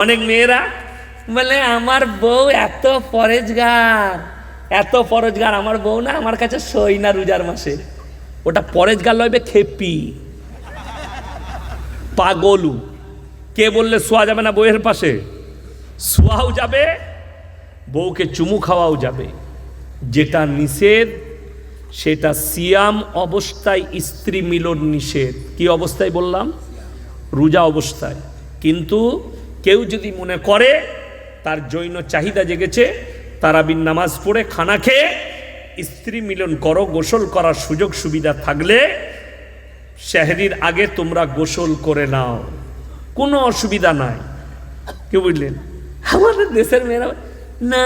অনেক মেয়েরা বলে, আমার বউ এত পরেজগার এত পরেজগার, আমার বউ না আমার কাছে সই না রোজার মাসে। ওটা পরেজগার লইবে খেপি। পাগলু। কে বললে শোয়া যাবে না বইয়ের পাশে? শোয়াও যাবে, বউকে চুমু খাওয়াও যাবে। যেটা নিষেধ, সেটা সিয়াম অবস্থায় স্ত্রী মিলন নিষেধ। কি অবস্থায় বললাম? রোজা অবস্থায়। কিন্তু কেউ যদি মনে করে তার জৈন চাহিদা জেগেছে তারাবিন নামাজ পড়ে খানা খেয়ে স্ত্রী মিলন করো, গোসল করার সুযোগ সুবিধা থাকলে শেহরির আগে তোমরা গোসল করে নাও। কোনো অসুবিধা নাই। কি বুঝলেন আমাদের দেশের মেয়েরা না,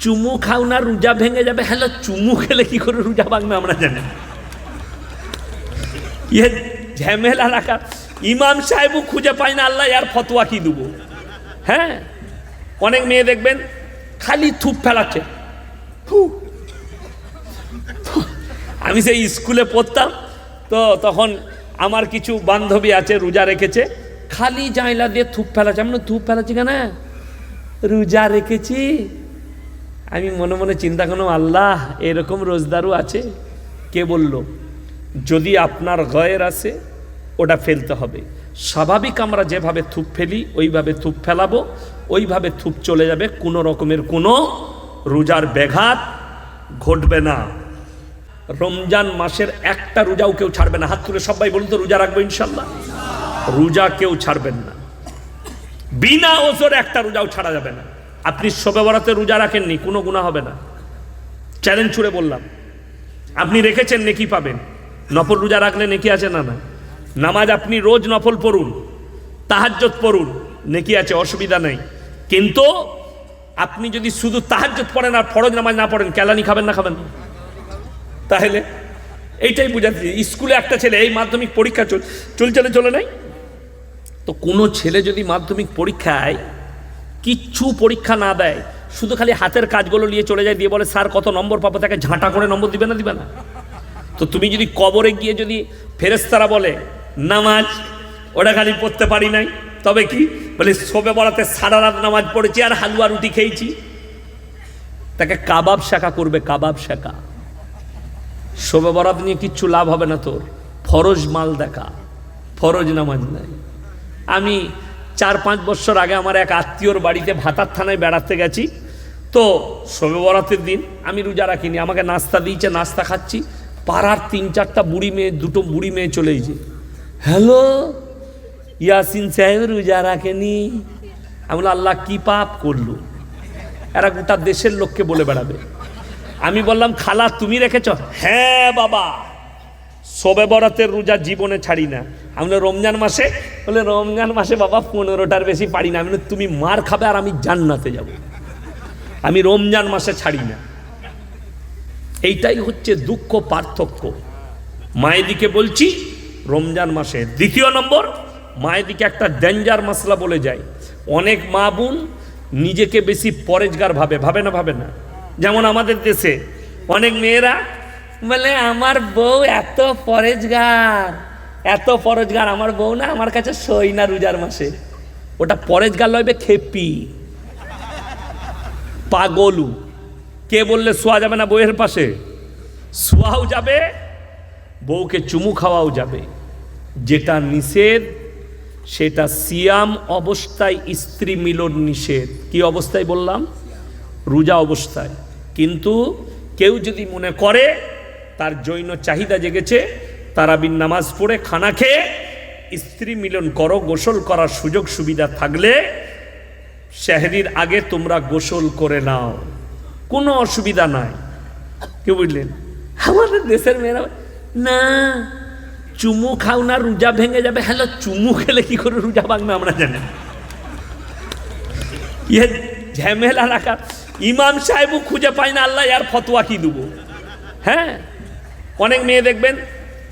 চুমু খাও না, রোজা ভেঙে যাবে। হ্যালো, চুমু খেলে কি করে রোজা ভাঙবে আমরা জানি। ইয়ে ঝামেলা রাখা। ইমাম সাহেবও খুঁজে পায় না, আল্লাহ আর ফতোয়া কি দেবো? হ্যাঁ? অনেক মেয়ে দেখবেন, খালি থুপ ফেলাচ্ছে। আমি সেই স্কুলে পড়তাম, তো তখন আমার কিছু বান্ধবী আছে, রোজা রেখেছে, খালি জাইলা দিয়ে থুপ ফেলাচ্ছে। আমি থুপ ফেলাচ্ছি কেন? রোজা রেখেছি। আমি মনে মনে চিন্তা করলাম, আল্লাহ, এরকম রোজদারও আছে? কে বলল, যদি আপনার গয়ের আছে ওটা ফেলতে হবে। স্বাভাবিক আমরা যেভাবে থুপ ফেলি, ওইভাবে থুপ ফেলাবো, ওইভাবে থুপ চলে যাবে, কোনো রকমের কোনো রোজার ব্যাঘাত ঘটবে না। রমজান মাসের একটা রোজাও কেউ ছাড়বে না। হাত তুলে সবাই বলুন তো, রোজা রাখব ইনশাল্লাহ? রোজা কেউ ছাড়বেন না। বিনা ওজোর একটা রোজাও ছাড়া যাবে না। আপনি শবে বরাতে রোজা রাখেননি, কোনো গুণা হবে না। চ্যালেঞ্জ ছুড়ে বললাম। আপনি রেখেছেন, নেকি পাবেন। নফল রোজা রাখলে নেকি আছে? না না। নামাজ আপনি রোজ নফল পড়ুন তাহাজ্জত পড়ুন, নেকি আছে, অসুবিধা নেই। কিন্তু আপনি যদি শুধু তাহাজ্জত পড়েন আর ফরজ নামাজ না পড়েন, কেলানি খাবেন না খাবেন? তাহলে এইটাই বুঝাচ্ছি স্কুলে একটা ছেলে, এই মাধ্যমিক পরীক্ষা চল চলছে না চলে নাই? তো কোনো ছেলে যদি মাধ্যমিক পরীক্ষায় কিচ্ছু পরীক্ষা না দেয়, শুধু খালি হাতের কাজগুলো নিয়ে চলে যায়, দিয়ে বলে, স্যার, কত নম্বর পাবো? তাকে ঝাঁটা করে নম্বর দিবে না দিবে না। তো তুমি যদি কবরে গিয়ে যদি ফেরেস্তারা বলে নামাজ, ওটা খালি পড়তে পারি নাই। তবে কি? বলে, শোবে বলাতে সারা রাত নামাজ পড়েছি আর হালুয়া রুটি খেয়েছি। তাকে কাবাব শাখা করবে, কাবাব শাখা। শোবে বরাত নিয়ে কিচ্ছু লাভ হবে না তোর। ফরজ মাল দেখা, ফরজ নামাজ নাই। আমি চার পাঁচ বছর আগে আমার এক আত্মীয়র বাড়িতে ভাতার থানায় বেড়াতে গেছি। তো শোবে বরাতের দিন আমি রোজা রাখিনি, আমাকে নাস্তা দিয়েছে, নাস্তা খাচ্ছি। পাড়ার তিন চারটা বুড়ি মেয়ে, দুটো বুড়ি মেয়ে চলেইছে হ্যালো, ইয়াসিন সাহেব রোজা রাখেনি। আমি আল্লাহ কি পাপ করলু? এরা গোটা দেশের লোককে বলে বেড়াবে। আমি বললাম, খালা, তুমি রেখেছ? হ্যাঁ বাবা। সবে বরাতের রোজা জীবনে ছাড়ি না। আমি রমজান মাসে? বলে, রমজান মাসে বাবা পনেরোটার বেশি পারি না। আমি তুমি মার খাবে আর আমি জান্নাতে যাব। আমি রমজান মাসে ছাড়ি না। এইটাই হচ্ছে দুঃখ পার্থক্য। মায়েদিকে বলছি রমজান মাসে। দ্বিতীয় নম্বর মায়েদিকে একটা ডেঞ্জার মশলা বলে যায়। অনেক মা বোন নিজেকে বেশি পরেজগার ভাবে ভাবে না ভাবে না। যেমন আমাদের দেশে অনেক মেয়েরা বলে, আমার বউ এত পরেজগার এত পরেজগার, আমার বউ না আমার কাছে সই না রোজার মাসে। ওটা পরেজগার লইবে খেপি। পাগলু। কে বললে শোয়া যাবে না বইয়ের পাশে? শোয়াও যাবে বউকে চুমু খাওয়াও যাবে। যেটা নিষেধ, সেটা সিয়াম অবস্থায় স্ত্রী মিলন নিষেধ। কি অবস্থায় বললাম? রোজা অবস্থায়। কিন্তু কেউ যদি মনে করে, তার জৈন চাহিদা জেগেছে তারাবিন নামাজ পড়ে খানা খেয়ে স্ত্রী মিলন করো, গোসল করার সুযোগ সুবিধা থাকলে শেহরির আগে তোমরা গোসল করে নাও। কোনো অসুবিধা নাই। কি বুঝলেন আমাদের দেশের মেয়েরা না, চুমু খাও না, রোজা ভেঙে যাবে। হ্যালো, চুমু খেলে কি করে রোজা ভাঙবে আমরা জানি। ইয়ে ঝামেলা রাখা। ইমাম সাহেবও খুঁজে পায় না, আল্লাহ আর ফতোয়া কি দেবো? হ্যাঁ? অনেক মেয়ে দেখবেন,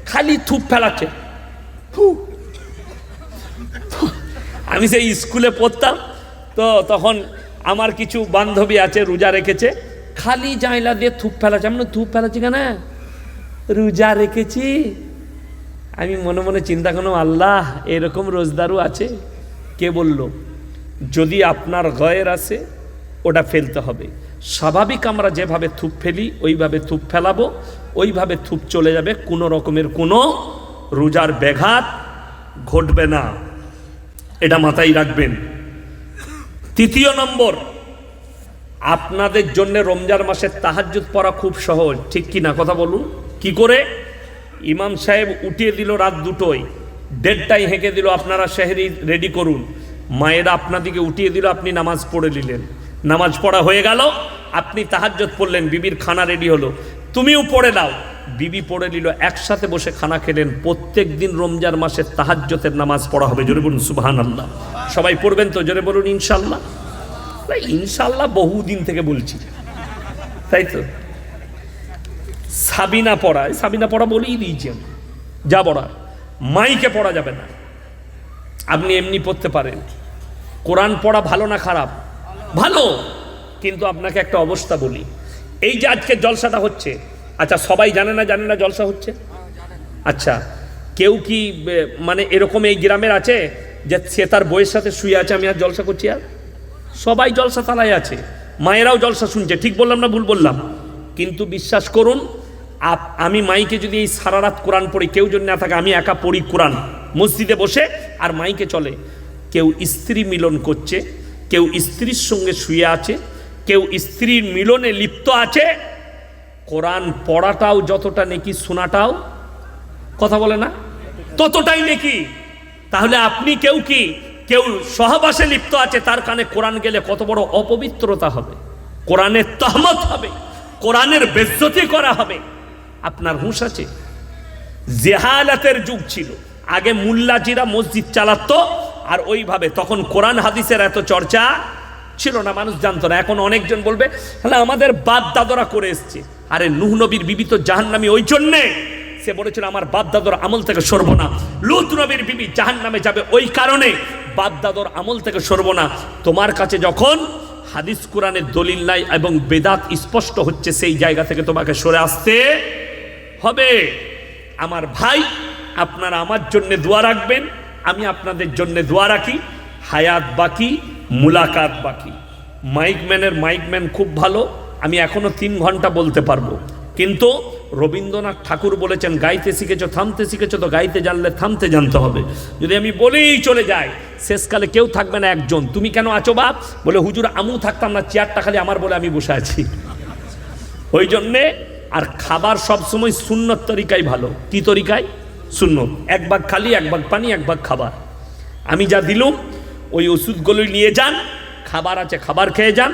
খালি থুপ ফেলাচ্ছে। আমি সেই স্কুলে পড়তাম, তো তখন আমার কিছু বান্ধবী আছে, রোজা রেখেছে। খালি জাইলা দিয়ে থুপ ফেলাচ্ছে। আমি থুপ ফেলাচ্ছি কেন? রোজা রেখেছি। আমি মনে মনে চিন্তা করলাম, আল্লাহ, এরকম রোজদারও আছে? কে বলল, যদি আপনার গয়ের আসে ওটা ফেলতে হবে। স্বাভাবিক আমরা যেভাবে থুপ ফেলি, ওইভাবে থুপ ফেলাবো, ওইভাবে থুপ চলে যাবে। কোনো রকমের কোনো রোজার ব্যাঘাত ঘটবে না। এটা মাথায় রাখবেন। তৃতীয় নম্বর, আপনাদের জন্য রমজান মাসের তাহাজ্জুদ পড়া খুব সহজ। ঠিক কি না? কথা বলুন। কি করে? ইমাম সাহেব উঠিয়ে দিল রাত দুটোয়। দেড়টায় হেঁকে দিল, আপনারা শেহরি রেডি করুন। মায়েরা আপনাদিকে উঠিয়ে দিল, আপনি নামাজ পড়ে নিলেন। নামাজ পড়া হয়ে গেল, আপনি তাহাজ্জুদ পড়লেন, বিবির খানা রেডি হলো। তুমিও পড়ে নাও। বিবি পড়ে নিল, একসাথে বসে খানা খেলেন। প্রত্যেক দিন রমজান মাসের তাহাজ্জতের নামাজ পড়া হবে। জোরে বলুন সুবহান আল্লাহ সবাই পড়বেন তো? জোরে বলুন ইনশাল্লাহ ইনশাল্লাহ বহুদিন থেকে বলছি। তাই তো? সাবিনা পড়া এই সাবিনা পড়া বলেই দিয়েছি আমি যা পড়া মাইকে পড়া যাবে না। আপনি এমনি পড়তে পারেন। কোরআন পড়া ভালো না খারাপ? ভালো। কিন্তু আপনাকে একটা অবস্থা বলি। এই যে আজকে জলসাটা হচ্ছে আচ্ছা সবাই জানে না জানে না জলসা হচ্ছে? আচ্ছা কেউ কি মানে এরকম এই গ্রামের আছে যে সে তার বইয়ের সাথে শুয়ে আছে, আমি আর জলসা করছি আর? সবাই জলসা তালায় আছে। মায়েরাও জলসা শুনছে। ঠিক বললাম না ভুল বললাম? কিন্তু বিশ্বাস করুন আমি মাইকে যদি এই সারা রাত কোরআন পড়ি, কেউ যদি না থাকে, আমি একা পড়ি কোরআন। মসজিদে বসে আর মাইকে চলে। কেউ স্ত্রী মিলন করছে, কেউ স্ত্রীর সঙ্গে শুয়ে আছে, কেউ স্ত্রীর মিলনে লিপ্ত আছে। কোরআন পড়াটাও যতটা নেকি, শোনাটাও কথা বলে না? ততটাই নেকি। তাহলে আপনি কেউ কি? কেউ সহবাসে লিপ্ত আছে, তার কানে কোরআন গেলে কত বড় অপবিত্রতা হবে। কোরআনের তহমত হবে, কোরআনের বেজ্জতি করা হবে। আপনার হুঁশ আছে? জেহালাতের যুগ ছিল। আগে মুল্লাজিরা মসজিদ চালাতো আর ওইভাবে। তখন কোরআন হাদিসের এত চর্চা ছিল না, মানুষ জানতো না। এখন অনেকজন বলবে হ্যাঁ আমাদের বাপ দাদরা করে এসছে। আরে, নুহ নবীর বিবি তো জাহান্নামী ওই জন্যে। সে বলেছিল, আমার বাপ দাদর আমল থেকে সরব না। লুত নবীর বিবি জাহান নামে যাবে ওই কারণে বাপ দাদর আমল থেকে সরব না। তোমার কাছে যখন হাদিস কোরআনের দলিল নাই এবং বেদাত স্পষ্ট হচ্ছে, সেই জায়গা থেকে তোমাকে সরে আসতে হবে। আমার ভাই, আপনারা আমার জন্য দোয়া রাখবেন, আমি আপনাদের জন্য দোয়া রাখি। হায়াত বাকি, মুলাকাত বাকি। মাইকম্যানের মাইকম্যান খুব ভালো, আমি এখনও তিন ঘণ্টা বলতে পারব। কিন্তু রবীন্দ্রনাথ ঠাকুর বলেছেন, গাইতে শিখেছো, থামতে শিখেছো, তো গাইতে জানলে থামতে জানতে হবে। যদি আমি বলেই চলে যাই, শেষকালে কেউ থাকবে না একজন। তুমি কেন আছো বাপ? বলে, হুজুর আমু থাকতাম না, চেয়ারটা খালি আমার বলে আমি বসে আছি। ওই জন্যে আর খাবার সবসময় সুন্নত তরিকায় ভালো। কি তরিকায়? শূন্য এক ভাগ খালি, এক ভাগ পানি, এক ভাগ খাবার। আমি যা দিলুম, ওই ওষুধগুলোই নিয়ে যান, খাবার আছে, খাবার খেয়ে যান,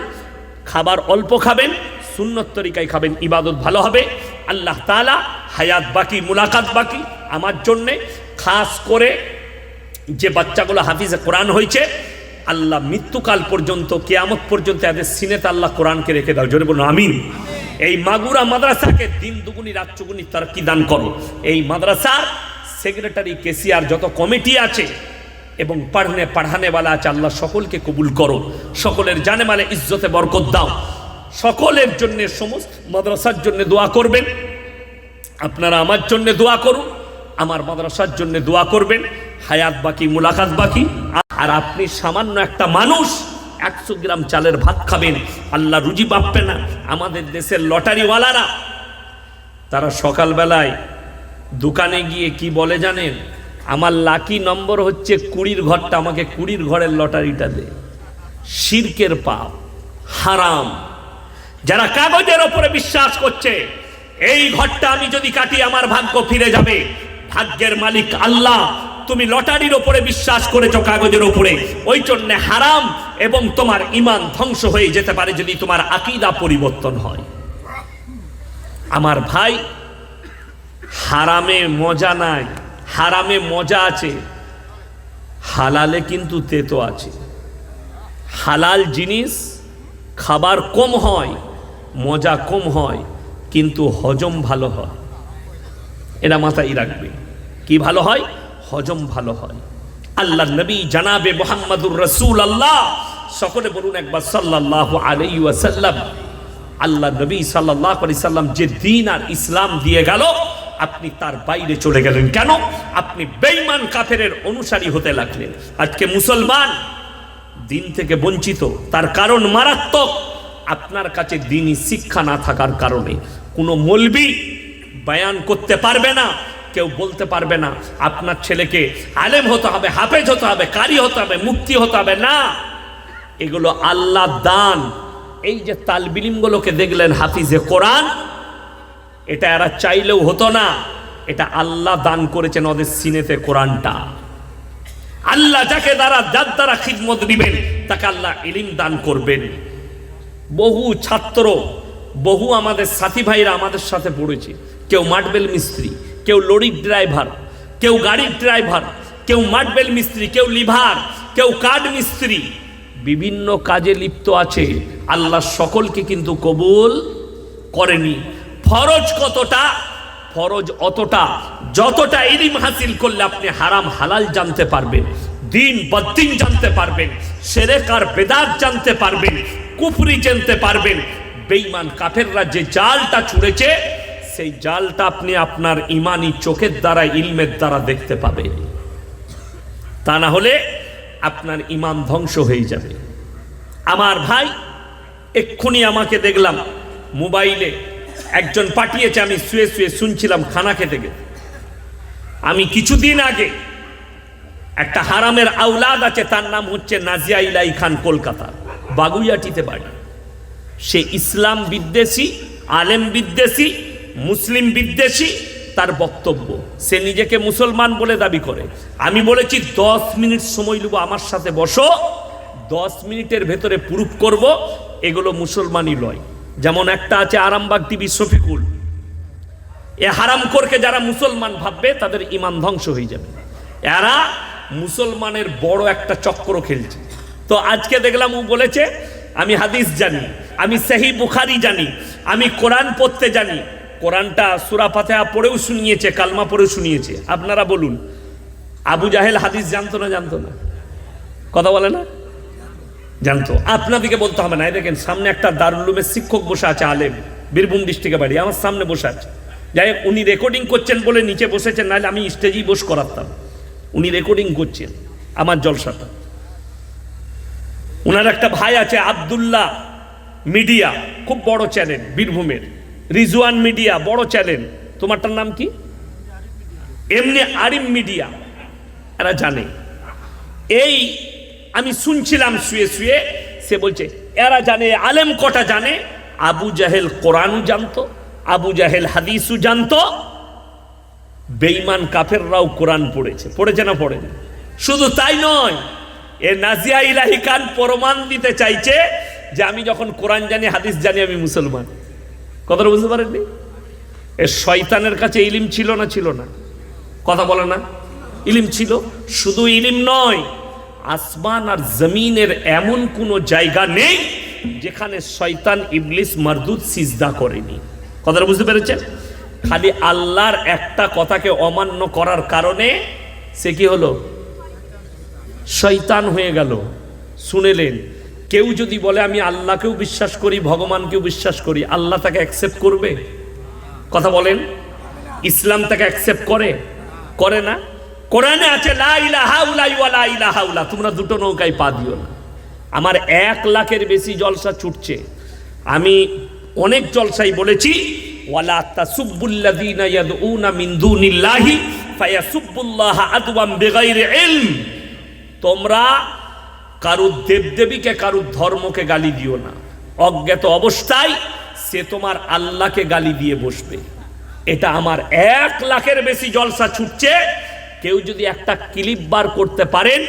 খাবার অল্প খাবেন, সুন্নত তরিকায় খাবেন, ইবাদত ভালো হবে। আল্লাহ তাআলা হায়াত বাকি, মুলাকাত বাকি। আমার জন্যে খাস করে যে বাচ্চাগুলো হাফিজে কোরআন হয়েছে, আল্লাহ মৃত্যুকাল পর্যন্ত, কেয়ামত পর্যন্ত এদের সিনেতে আল্লাহ কোরআনকে রেখে দাও। জোরে বলুন, আমিন। এই মাগুরা মাদ্রাসাকে দিন দুগুনি, রাত চুগুনি তার কি দান করো। এই মাদ্রাসার সেক্রেটারি কেসিআর যত কমিটি আছে এবং পড়নে পড়ানেওয়ালা আছে, আল্লাহ সকলকে কবুল করো। সকলের জানে মানে ইজ্জতে বরকত দাও। সকলের জন্য সমস্ত মাদ্রাসার জন্য দোয়া করবেন। আপনারা আমার জন্য দোয়া করুন, আমার মাদ্রাসার জন্য দোয়া করবেন। হায়াত বাকি, মুলাকাত বাকি। আর আপনি সামান্য একটা মানুষ একশো গ্রাম চালের ভাত খাবেন, আল্লাহ রুজি পাবে না। আমাদের দেশের লটারিওয়ালারা, তারা সকালবেলায় দোকানে গিয়ে কি বলে জানেন? আমার লাকি নম্বর হচ্ছে কুড়ির ঘরটা, আমাকে কুড়ির ঘরের লটারিটা দে। শিরকের পাপ, হারাম। যারা কাগজের ওপরে বিশ্বাস করছে, এই ঘরটা আমি যদি কাটি, আমার ভাগ্য ফিরে যাবে। ভাগ্যের মালিক আল্লাহ তুমি লটারির ওপরে বিশ্বাস করেছ কাগজের ওপরে। ওই জন্য হারাম এবং তোমার ইমান ধ্বংস হয়ে যেতে পারে যদি তোমার আকিদা পরিবর্তন হয়। আমার ভাই, হারামে মজা নাই, হারামে মজা আছে, হালালে কিন্তু তেতো আছে। হালাল জিনিস, খাবার কম হয়, মজা কম হয়, কিন্তু হজম ভালো হয়। এটা মাথায় রাখবে। কি ভালো হয়? হজম ভালো হয়। আল্লাহ নবী জানাবে মোহাম্মদুর রসুল আল্লাহ সকলে বলুন একবার সাল্লাহ আলাই ওয়াসাল্লাম, আল্লাহ নবী সাল্লাহ আলি সাল্লাম যে দিন আর ইসলাম দিয়ে গেল, আপনি তার বাইরে চলে গেলেন কেন? আপনি বেইমান কাফেরের অনুসারী হতে লাগলেন। আজকে মুসলমান দিন থেকে বঞ্চিত, তার কারণ মারাত্মক। আপনার কাছে দিনই শিক্ষা না থাকার কারণে কোনো মলবি বয়ান করতে পারবে না। কেউ বলতে পারবে না, আপনার ছেলেকে আলেম হতে হবে, হাফেজ হতে হবে, কারি হতে হবে মুক্তি হতে হবে, না। এগুলো আল্লাহ দান। এই যে তালবিলিমগুলোকে দেখলেন হাফিজে কোরআন, এটা এরা চাইলেও হতো না, এটা আল্লাহ দান করেছেন ওদের সিনেতে কোরআনটা। আল্লাহ যাকে দ্বারা, যার দ্বারা খিদমত দিবেন, তাকে আল্লাহ ইলিম দান করবেন। বহু ছাত্র, বহু আমাদের সাথী ভাইরা আমাদের সাথে পড়েছে। কেউ মাটবেল মিস্ত্রি কেউ লরির ড্রাইভার, কেউ গাড়ির ড্রাইভার, কেউ মাটবেল মিস্ত্রি, কেউ লিভার, কেউ কাঠ মিস্ত্রি। বিভিন্ন কাজে লিপ্ত আছে, আল্লাহ সকলকে কিন্তু কবুল করেনি। ফরজ কতটা? ফরজ অতটা। যতটা ইলিম হাসিল করলে আপনি হারাম হালাল জানতে পারবেন, দিন বদ্দিন জানতে পারবেন, সেরেকার বেদাত জানতে পারবেন, কুফরি জানতে পারবেন। বেঈমান কাফেররা যে জালটা ছুঁড়েছে সেই জালটা আপনি আপনার ইমানি চোখের দ্বারা, ইলমের দ্বারা দেখতে পাবেন তা না হলে আপনার ইমান ধ্বংস হয়ে যাবে। আমার ভাই, এক্ষুনি আমাকে দেখলাম, মোবাইলে একজন পাঠিয়েছে, আমি শুয়ে শুয়ে শুনছিলাম খানা খেতে গিয়ে। আমি কিছুদিন আগে একটা হারামের আউলাদ আছে, তার নাম হচ্ছে নাজিয়া ইলাই খান কলকাতা, বাগুইয়াটিতে বাড়ি। সে ইসলাম বিদ্বেষী, আলেম বিদ্বেষী মুসলিম বিদ্বেষী তার বক্তব্য। সে নিজেকে মুসলমান বলে দাবি করে। আমি বলেছি, দশ মিনিট সময় নেব, আমার সাথে বসো। দশ মিনিটের ভেতরে প্রুফ করব, এগুলো মুসলমানই লয়। যেমন একটা আছে আরামবাগ টিভি শফিকুল। এ হারাম করকে যারা মুসলমান ভাববে, তাদের ইমান ধ্বংস হয়ে যাবে। এরা মুসলমানের বড় একটা চক্র খেলছে। তো আজকে দেখলাম ও বলেছে, আমি হাদিস জানি, আমি সেহি বুখারি জানি, আমি কোরআন পড়তে জানি কোরআনটা সুরা ফাতেহা পড়েও শুনিয়েছে, কালমা পড়েও শুনিয়েছে। আপনারা বলুন, আবু জাহেল হাদিস জানতো না জানতো না? কথা বলে না? জানতো। আপনাদিকে বলতে হবে না দেখেন সামনে একটা দারুলুমের শিক্ষক বসে আছে, আলেম, বীরভূম ডিস্ট্রিক্টে বাড়ি, আমার সামনে বসে আছে। যাই হোক, উনি রেকর্ডিং করছেন বলে নিচে বসেছেন, নাহলে আমি স্টেজেই বস করাতাম। উনি রেকর্ডিং করছেন, আমার জলসাটা। ওনার একটা ভাই আছে, আবদুল্লাহ মিডিয়া, খুব বড় চ্যানেল বীরভূমের। রিজওয়ান মিডিয়া, বড় চ্যানেল তোমারটার নাম কি? এমনি আরিম মিডিয়া। এরা জানে। এই আমি শুনছিলাম শুয়ে শুয়ে, সে বলছে, এরা জানে, আলেম কটা জানে? আবু জাহেল কোরআনও জানতো, আবু জাহেল হাদিসও জানতো। বেইমান কাফেররাও কোরআন পড়েছে। পড়েছে না পড়েনি? শুধু তাই নয়, এ নাজিয়া ইলাহি খান প্রমাণ দিতে চাইছে যে আমি যখন কোরআন জানি, হাদিস জানি, আমি মুসলমান। কথাটা বুঝতে পারেননি? এ শয়তানের কাছে ইলিম ছিল না ছিল না? কথা বলে না। ইলিম ছিল, শুধু ইলিম নয়, আসমান আর জমিনের এমন কোনো জায়গা নেই যেখানে শয়তান, ইবলিস, মারদুদ সিজদা করেনি। কথাটা বুঝতে পেরেছেন? খালি আল্লাহর একটা কথাকে অমান্য করার কারণে সে কি হলো? শয়তান হয়ে গেল। শুনেলেন কেউ যদি বলে, আমি আল্লাহকেও বিশ্বাস করি, ভগবানকেও বিশ্বাস করি, আল্লাহ তাকে অ্যাকসেপ্ট করবে? কথা বলেন। ইসলাম তাকে অ্যাকসেপ্ট করে? করে না? কোরআনে আছে, লা ইলাহা উলাই ওয়া লা ইলাহা তোমরা দুটো নৌকায় পা দিও না। আমার এক লাখের বেশি জলসা ছুটছে। আমি অনেক জলসাই বলেছি ওয়ালা তোমরা কারুর দেবদেবীকে, কারুর ধর্মকে গালি দিও না। অজ্ঞাত অবস্থায় সে তোমার আল্লাহকে গালি দিয়ে বসবে। এটা আমার এক লাখের বেশি জলসা ছুটছে। কেউ যদি একটা ক্লিপ বার করতে পারেন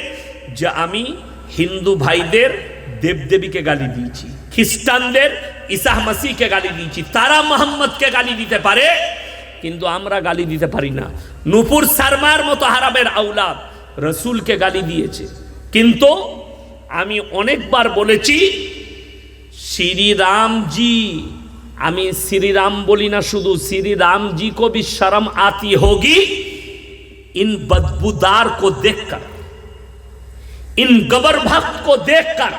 যে আমি হিন্দু ভাইদের দেবদেবীকে গালি দিয়েছি, খ্রিস্টানদের ইসাহ মাসিকে গালি দিয়েছি, তারা মোহাম্মদকে গালি দিতে পারে, কিন্তু আমরা গালি দিতে পারি না। নুপুর শর্মার মতো হারাবের আউলাদ রসুলকে গালি দিয়েছে, কিন্তু আমি অনেকবার বলেছি শ্রীরামজি আমি শ্রীরাম বলি না শুধু শ্রীরামজি को भी शर्म आती होगी इन बदबूदार को देखकर इन गबर भक्त को देखकर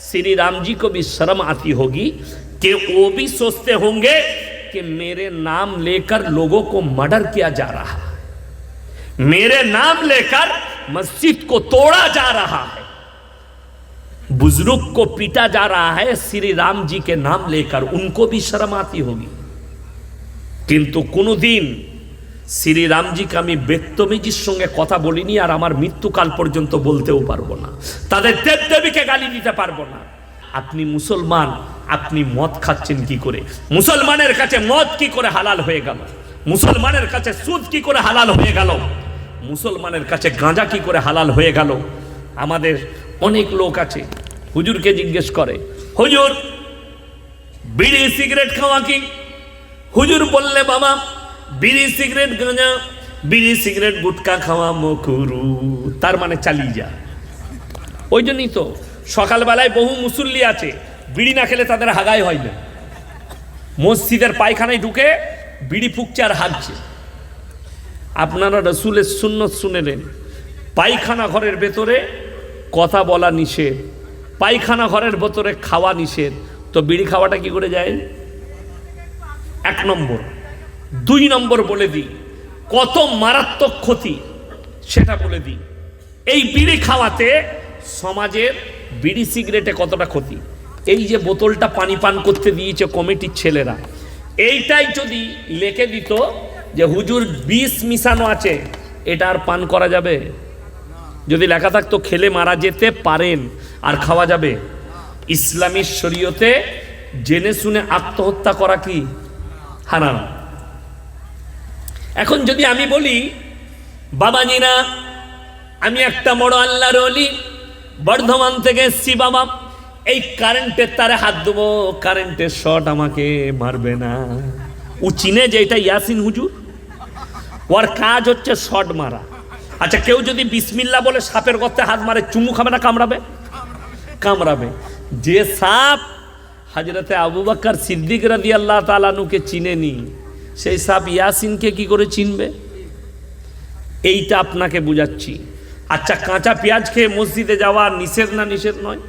श्री राम जी को भी शर्म आती होगी कि वो भी सोचते होंगे कि मेरे नाम लेकर लोगों को मर्डर किया जा रहा है मेरे नाम लेकर मस्जिद को तोड़ा जा रहा है बुजुर्ग को पीटा जा रहा है श्री राम जी के नाम लेकर उनको भी शर्म आती होगी কিন্তু কোনোদিন শ্রী রামজিকে আমি বেত্তমিজির সঙ্গে কথা বলিনি আর আমার মৃত্যুকাল পর্যন্ত বলতেও পারবো না তাদের দেবদেবীকে গালি দিতে পারবো না আপনি মুসলমান আপনি মদ খাচ্ছেন কি করে মুসলমানের কাছে মদ কি করে হালাল হয়ে গেল মুসলমানের কাছে সুদ কি করে হালাল হয়ে গেল মুসলমানের কাছে গাঁজা কি করে হালাল হয়ে গেল আমাদের অনেক লোক আছে, হুজুরকে জিজ্ঞেস করে, হুজুর, বিড়ি সিগারেট খাওয়া কি? হুজুর বললে, বাবা, বিড়ি সিগারেট গাঁজা, বিড়ি সিগারেট গুটকা খাওয়া মকুরু, তার মানে চালিয়ে যা। ওই জন্যই তো সকালবেলায় বহু মুসল্লি আছে, বিড়ি না খেলে তাদের হাগাই হয় না। মসজিদের পায়খানায় ঢুকে বিড়ি ফুকছে আর হাগছে আপনারা রসুলের সুন্নত শুনেলেন, পায়খানা ঘরের ভেতরে কথা বলা নিষেধ। পায়খানা ঘরের ভেতরে খাওয়া নিষেধ। তো বিড়ি খাওয়াটা কি করে যায়? এক নম্বর। দুই নম্বর বলে দিই, কত মারাত্মক ক্ষতি, সেটা বলে দিই। এই বিড়ি খাওয়াতে সমাজের বিড়ি সিগারেটে কতটা ক্ষতি? এই যে বোতলটা পানি পান করতে দিয়েছে কমিটির ছেলেরা। এইটাই যদি লেখে দিত যে হুজুর বিষ মিশানো আছে, এটা আর পান করা যাবে? যদি লেখা থাকতো, খেলে মারা যেতে পারেন আর খাওয়া যাবে? ইসলামী শরীয়তে জেনে শুনে আত্মহত্যা করা কি হারাম? এখন যদি আমি বলি বাবাজিরা আমি একটা বড় আল্লাহর অলি বর্ধমান থেকে এসছি বাবা, এই কারেন্টের তারে হাত দেবো কারেন্টের শট আমাকে মারবে না। ও চিনে যে এটা ইয়াসিন হুজুর? ওর কাজ হচ্ছে শট মারা। আচ্ছা কেউ যদি বিসমিল্লা বলে সাপের গর্তে হাত মারে, চুমু খাবে না, কামড়াবে? কামড়াবে। যে সাপ হাজরতে আবু বাক্কার সিদ্দিক রাদি আল্লাহ তালানুকে চিনেনি, সেই সাপ ইয়াসিনকে কি করে চিনবে? এইটা আপনাকে বুঝাচ্ছি। আচ্ছা কাঁচা পেঁয়াজ খেয়ে মসজিদে যাওয়া নিষেধ না নিষেধ নয়?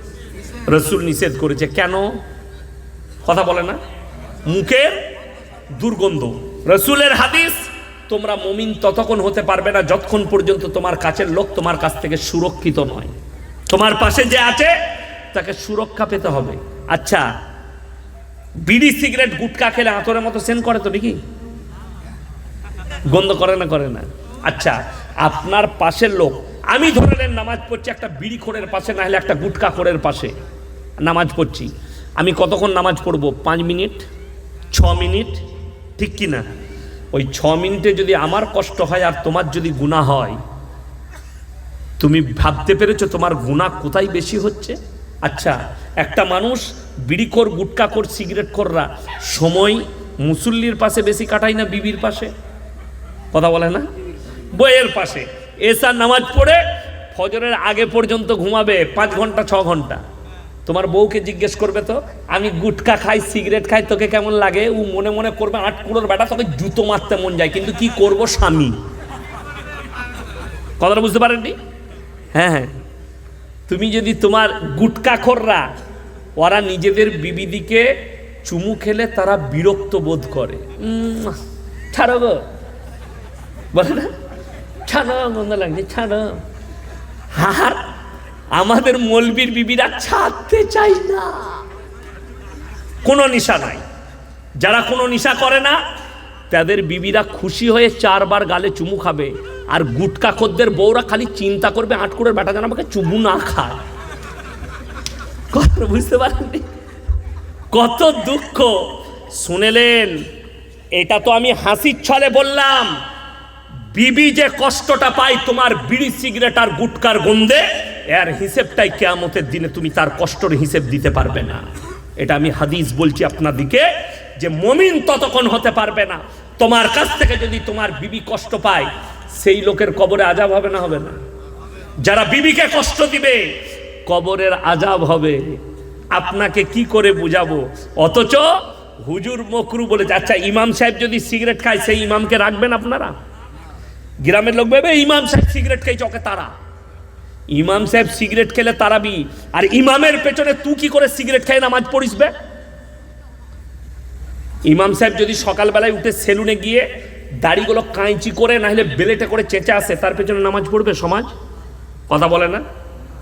রসুল নিষেধ করেছে। কেন? কথা বলে না। মুখের দুর্গন্ধ। রসুলের হাদিস তোমরা মমিন ততক্ষণ হতে পারবে না যতক্ষণ পর্যন্ত তোমার কাছের লোক তোমার কাছ থেকে সুরক্ষিত নয়। তোমার পাশে যে আছে, তাকে সুরক্ষা পেতে হবে। আচ্ছা বিড়ি, সিগারেট, গুটকা খেলে আতরের মতো সেন করে তো নাকি? গন্ধ করে না করে না। আচ্ছা আপনার পাশের লোক, আমি ধরে নেন নামাজ পড়ছি একটা বিড়ি খোরের পাশে, না হলে একটা গুটকা খোরের পাশে। নামাজ পড়ছি। আমি কতক্ষণ নামাজ পড়ব? পাঁচ মিনিট? ছ মিনিট? ঠিক কি না ওই ছ মিনিটে যদি আমার কষ্ট হয় আর তোমার যদি গুণা হয়, তুমি ভাবতে পেরেছ তোমার গুণা কোথায় বেশি হচ্ছে? আচ্ছা একটা মানুষ বিড়িকর গুটকাকর সিগারেট কররা সময় মুসল্লির পাশে বেশি কাটায় না বিবির পাশে? কথা বলে না? বইয়ের পাশে। এসার নামাজ পড়ে ফজরের আগে পর্যন্ত ঘুমাবে পাঁচ ঘণ্টা, ছ ঘণ্টা। তোমার বউকে জিজ্ঞেস করবে তো, আমি গুটকা খাই, সিগারেট খাই, তোকে কেমন লাগে? ও মনে মনে করবে, আট কুড়োর বেটা, তোকে জুতো মারতে মন যায়, কিন্তু কি করব স্বামী? কথাটা বুঝতে পারেননি? হ্যাঁ হ্যাঁ। তুমি যদি তোমার গুটকা গুটকাখররা, ওরা নিজেদের বিবিদিকে চুমু খেলে তারা বিরক্ত বোধ করে। ছাড়ো গো। বলে না? ছাড়ো গন্ধ লাগছে, ছাড়ো। আর আমাদের মলবির বিবিরা ছাড়তে চাই না। কোনো নিশা নাই। যারা কোনো নিশা করে না, তাদের বিবিরা খুশি হয়ে চারবার গালে চুমু খাবে আর গুটকা খদ্দের বউরা খালি চিন্তা করবে আটকুড়ের বেটা যেন আমাকে চুমু না খায়। কথা বুঝতে পারেননি? কত দুঃখ। শুনেলেন, এটা তো আমি হাসির ছলে বললাম। বিবি যে কষ্টটা পায় তোমার বিড়ি সিগারেট আর গুটকার গন্ধে এর হিসেবটাই কেয়ামতের দিনে তুমি তার কষ্টর হিসেব দিতে পারবে না। এটা আমি হাদিস বলছি আপনাদিকে যে মমিন ততক্ষণ হতে পারবে না। তোমার কাছ থেকে যদি তোমার বিবি কষ্ট পায়, সেই লোকের কবরে আজাব হবে না হবে না? যারা বিবিকে কষ্ট দিবে, কবরের আজাব হবে। আপনাকে কি করে বুঝাবো? অথচ হুজুর মকরু বলেছে আচ্ছা ইমাম সাহেব যদি সিগারেট খায়, সেই ইমামকে রাখবেন আপনারা? গ্রামের লোক ভেবে ইমাম সাহেব সিগারেট খেয়েছে ওকে তারা। ইমাম সাহেব সিগারেট খেলে তারাবি। আর ইমামের পেছনে তুই কি করে সিগারেট খেয়ে নামাজ পড়িস বে ইমাম সাহেব যদি সকালবেলায় উঠে সেলুনে গিয়ে দাড়িগুলো কাঁচি করে না হলে বেলেটে করে চেঁচে আসে, তার পেছনে নামাজ পড়বে সমাজ? কথা বলে না?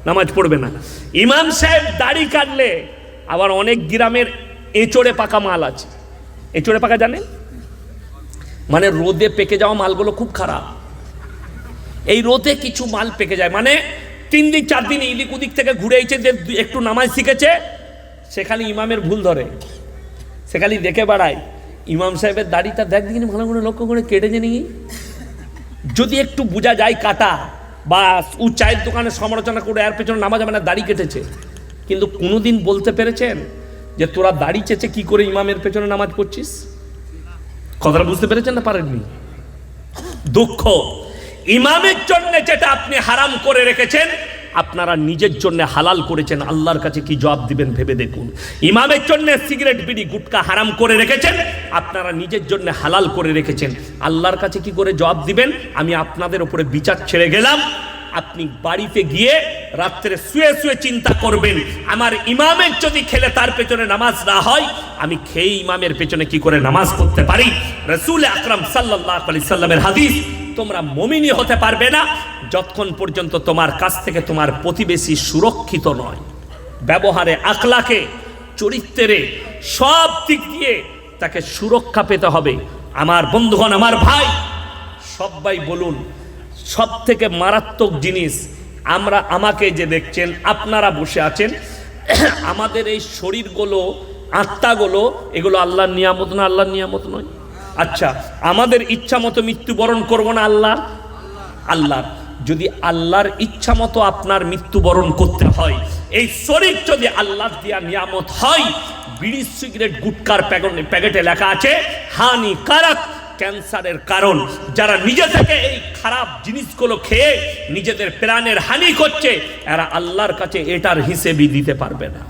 নামাজ পড়বে না। ইমাম সাহেব দাড়ি কাটলে, আবার অনেক গ্রামের এঁচড়ে পাকা মাল আছে। এঁচড়ে পাকা জানেন? মানে রোদে পেকে যাওয়া মালগুলো খুব খারাপ। এই রোদে কিছু মাল পেকে যায়। মানে তিন দিন, চার দিন এদিক ওদিক থেকে ঘুরে এসে যে একটু নামাজ শিখেছে, সেখানে ইমামের ভুল ধরে। সেখানে দেখে বেড়ায়, ইমাম সাহেবের দাড়িটা দেখ দিন ভালো করে লক্ষ্য করে কেটেছে নাকি যদি একটু বোঝা যায় কাটা, বা ও চায়ের দোকানে সমালোচনা করে এর পেছনে নামাজ যাবে না, দাড়ি কেটেছে। কিন্তু কোনোদিন বলতে পেরেছেন যে তোরা দাড়ি চেচে কি করে ইমামের পেছনে নামাজ পড়ছিস? কথাটা বুঝতে পেরেছেন না পারেননি? দুঃখ। ইমামের জন্য যেটা আপনি হারাম করে রেখেছেন, আপনারা নিজের জন্য হালাল করেছেন। আল্লাহর কাছে কি জবাব দিবেন ভেবে দেখুন। ইমামের জন্য সিগারেট, বিড়ি, গুটকা হারাম করে রেখেছেন, আপনারা নিজের জন্য হালাল করে রেখেছেন। আল্লাহর কাছে কি করে জবাব দিবেন? আমি আপনাদের উপরে বিচার ছেড়ে গেলাম। আপনি বাড়িতে গিয়ে রাত্রে শুয়ে শুয়ে চিন্তা করবেন, আমার ইমামের যদি খেলে তার পেছনে নামাজ না হয়, আমি খেয়ে ইমামের পেছনে কি করে নামাজ পড়তে পারি? রসুল আকরাম সাল্লাহ আলি সাল্লামের হাদিস, তোমরা মমিনি হতে পারবে না, যতক্ষণ পর্যন্ত তোমার কাছ থেকে তোমার প্রতিবেশী সুরক্ষিত নয়। ব্যবহারে আকলাকে চরিত্রে, সব দিক দিয়ে তাকে সুরক্ষা পেতে হবে। আমার বন্ধুগণ, আমার ভাই, সবাই বলুন সব থেকে মারাত্মক জিনিস আমরা আমাকে যে দেখছেন, আপনারা বসে আছেন, আমাদের এই শরীরগুলো, আত্মাগুলো, এগুলো আল্লাহর নিয়ামত না আল্লাহর নিয়ামত নয়। আচ্ছা আমাদের ইচ্ছা মতো মৃত্যুবরণ করব না আল্লাহর? আল্লাহর। যদি আল্লাহর ইচ্ছা মতো আপনার মৃত্যুবরণ করতে হয়, এই শরীর যদি আল্লাহর দিয়া নিয়ামত হয়, বিড়ি সিগারেট, গুটকার প্যাকেটে লেখা আছে, হানিকারক ক্যান্সারের কারণ, যারা নিজে থেকে এই খারাপ জিনিসগুলো খেয়ে নিজেদের প্রাণের হানি করছে, এরা আল্লাহর কাছে এটার হিসেবই দিতে পারবে না।